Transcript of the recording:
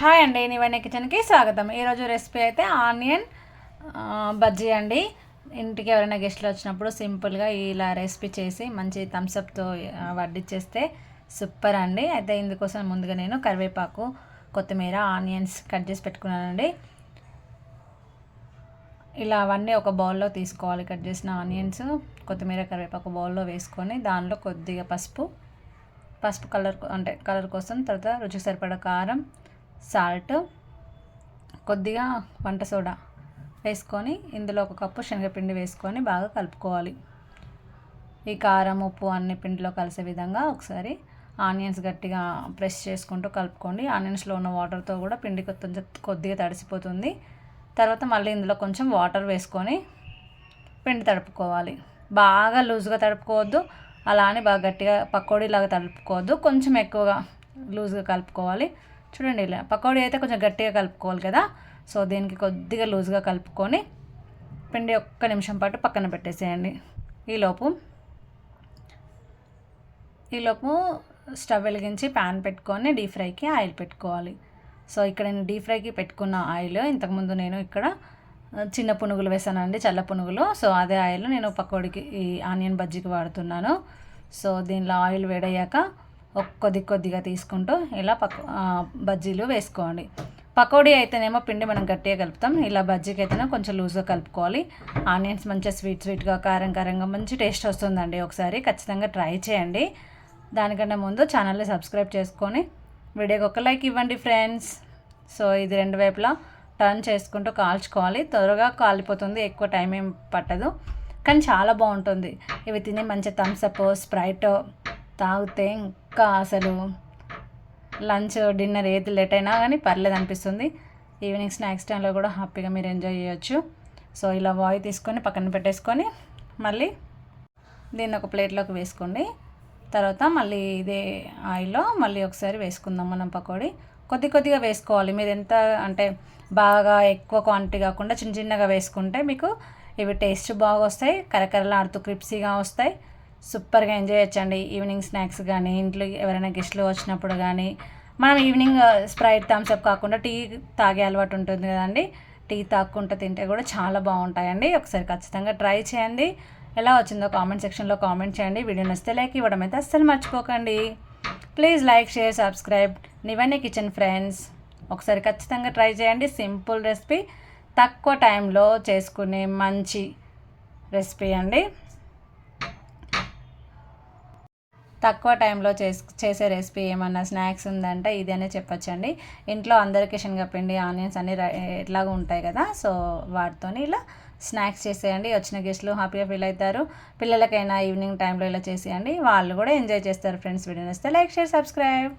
Hi అండి నివన్నీ కిచెన్కి స్వాగతం. ఈరోజు రెసిపీ అయితే ఆనియన్ బజ్జీ అండి. ఇంటికి ఎవరైనా గెస్ట్లు వచ్చినప్పుడు సింపుల్గా ఇలా రెసిపీ చేసి మంచి థమ్స్అప్తో వడ్డిచ్చేస్తే సూపర్ అండి. అయితే ఇందుకోసం ముందుగా నేను కరివేపాకు కొత్తిమీర ఆనియన్స్ కట్ చేసి పెట్టుకున్నానండి. ఇలా అవన్నీ ఒక బౌల్లో తీసుకోవాలి. కట్ చేసిన ఆనియన్స్ కొత్తిమీర కరివేపాకు బౌల్లో వేసుకొని దానిలో కొద్దిగా పసుపు పసుపు కలర్ అంటే కలర్ కోసం తర్వాత రుచికి సరిపడా కారం సాల్ట్ కొద్దిగా వంట సోడా వేసుకొని ఇందులో ఒక కప్పు శనగపిండి వేసుకొని బాగా కలుపుకోవాలి. ఈ కారం ఉప్పు అన్ని పిండిలో కలిసే విధంగా ఒకసారి ఆనియన్స్ గట్టిగా ప్రెస్ చేసుకుంటూ కలుపుకోండి. ఆనియన్స్లో ఉన్న వాటర్తో కూడా పిండి కొంచెం కొద్దిగా తడిసిపోతుంది. తర్వాత మళ్ళీ ఇందులో కొంచెం వాటర్ వేసుకొని పిండి తడుపుకోవాలి. బాగా లూజ్గా తడుపుకోవద్దు. అలా అని బాగా గట్టిగా పకోడీలాగా తడుపుకోవద్దు. కొంచెం ఎక్కువగా లూజ్గా కలుపుకోవాలి. చూడండి ఇలా పకోడీ అయితే కొంచెం గట్టిగా కలుపుకోవాలి కదా. సో దీనికి కొద్దిగా లూజ్గా కలుపుకొని పిండి ఒక్క నిమిషం పాటు పక్కన పెట్టేసేయండి. ఈలోపు ఈలోపు స్టవ్ వెలిగించి ప్యాన్ పెట్టుకొని డీప్ ఫ్రైకి ఆయిల్ పెట్టుకోవాలి. సో ఇక్కడ నేను డీప్ ఫ్రైకి పెట్టుకున్న ఆయిల్ ఇంతకుముందు నేను ఇక్కడ చిన్న పునుగులు వేసానండి చల్ల పునుగులు. సో అదే ఆయిల్ నేను పకోడీకి ఈ ఆనియన్ బజ్జీకి వాడుతున్నాను. సో దీనిలో ఆయిల్ వేడయ్యాక కొద్ది కొద్దిగా తీసుకుంటూ ఇలా పక్ బజ్జీలు వేసుకోండి. పకోడీ అయితేనేమో పిండి మనం గట్టిగా కలుపుతాం. ఇలా బజ్జీకి అయితేనే కొంచెం లూజ్గా కలుపుకోవాలి. ఆనియన్స్ మంచిగా స్వీట్ స్వీట్గా కారం కారంగా మంచి టేస్ట్ వస్తుందండి ఒకసారి. ఖచ్చితంగా ట్రై చేయండి. దానికన్నా ముందు ఛానల్ని సబ్స్క్రైబ్ చేసుకొని వీడియోకి ఒక లైక్ ఇవ్వండి ఫ్రెండ్స్. సో ఇది రెండు వైపులా టర్న్ చేసుకుంటూ కాల్చుకోవాలి. త్వరగా కాలిపోతుంది. ఎక్కువ టైం ఏం పట్టదు. కానీ చాలా బాగుంటుంది. ఇవి తిని మంచి థమ్స్అప్ స్ప్రైట్ తాగితే ఇంకా అసలు? లంచ్ డిన్నర్ ఏది లేట్ అయినా కానీ పర్లేదు అనిపిస్తుంది. ఈవినింగ్ స్నాక్స్ టైంలో కూడా హ్యాపీగా మీరు ఎంజాయ్ చేయొచ్చు. సో ఇలా వాయి తీసుకొని పక్కన పెట్టేసుకొని మళ్ళీ దీన్ని ఒక ప్లేట్లోకి వేసుకోండి. తర్వాత మళ్ళీ ఇదే ఆయిల్లో మళ్ళీ ఒకసారి వేసుకుందాం మనం పకోడీ. కొద్ది కొద్దిగా వేసుకోవాలి. మీరు ఎంత అంటే బాగా ఎక్కువ క్వాంటిటీ కాకుండా చిన్న చిన్నగా వేసుకుంటే మీకు ఇవి టేస్ట్ బాగా వస్తాయి. కరకరలాడుతూ క్రిప్సీగా వస్తాయి. సూపర్గా ఎంజాయ్ చేయొచ్చండి. ఈవినింగ్ స్నాక్స్ కానీ ఇంట్లో ఎవరైనా గెస్ట్లు వచ్చినప్పుడు కానీ మనం ఈవినింగ్ స్ప్రైట్ థమ్స్అప్ కాకుండా టీ తాగే అలవాటు ఉంటుంది కదండి. టీ తాక్కుంటూ తింటే కూడా చాలా బాగుంటాయండి. ఒకసారి ఖచ్చితంగా ట్రై చేయండి. ఎలా వచ్చిందో కామెంట్ సెక్షన్లో కామెంట్ చేయండి. వీడియో నచ్చితే లైక్ ఇవ్వడం అయితే అస్సలు మర్చిపోకండి. Please like share subscribe. నివన్నీ kitchen friends. ఒకసారి ఖచ్చితంగా ట్రై చేయండి. Simple recipe. తక్కువ టైంలో చేసుకునే మంచి రెసిపీ అండి. తక్కువ టైంలో చేస్ చేసే రెసిపీ ఏమన్నా స్నాక్స్ ఉందంటే ఇదనే చెప్పచ్చండి. ఇంట్లో అందరికీ శనగపిండి ఆనియన్స్ అన్నీ ఎట్లాగో ఉంటాయి కదా సో వాటితోని ఇలా స్నాక్స్ చేసేయండి. వచ్చిన గెస్ట్లు హ్యాపీగా ఫీల్ అవుతారు పిల్లలకైనా ఈవినింగ్ టైంలో ఇలా చేసేయండి. వాళ్ళు కూడా ఎంజాయ్ చేస్తారు ఫ్రెండ్స్. వీడియో వస్తే లైక్ షేర్ సబ్స్క్రైబ్.